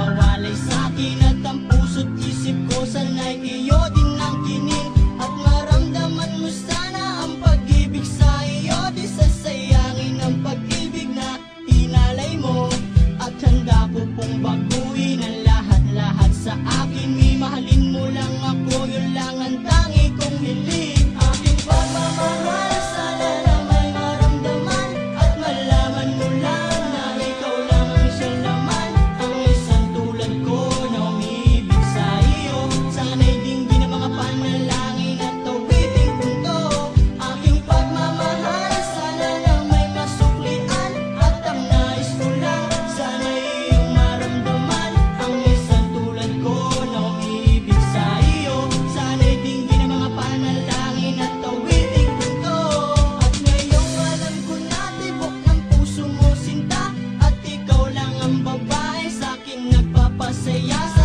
Nawalay sa'kin at ang puso't isip ko sanay say yes.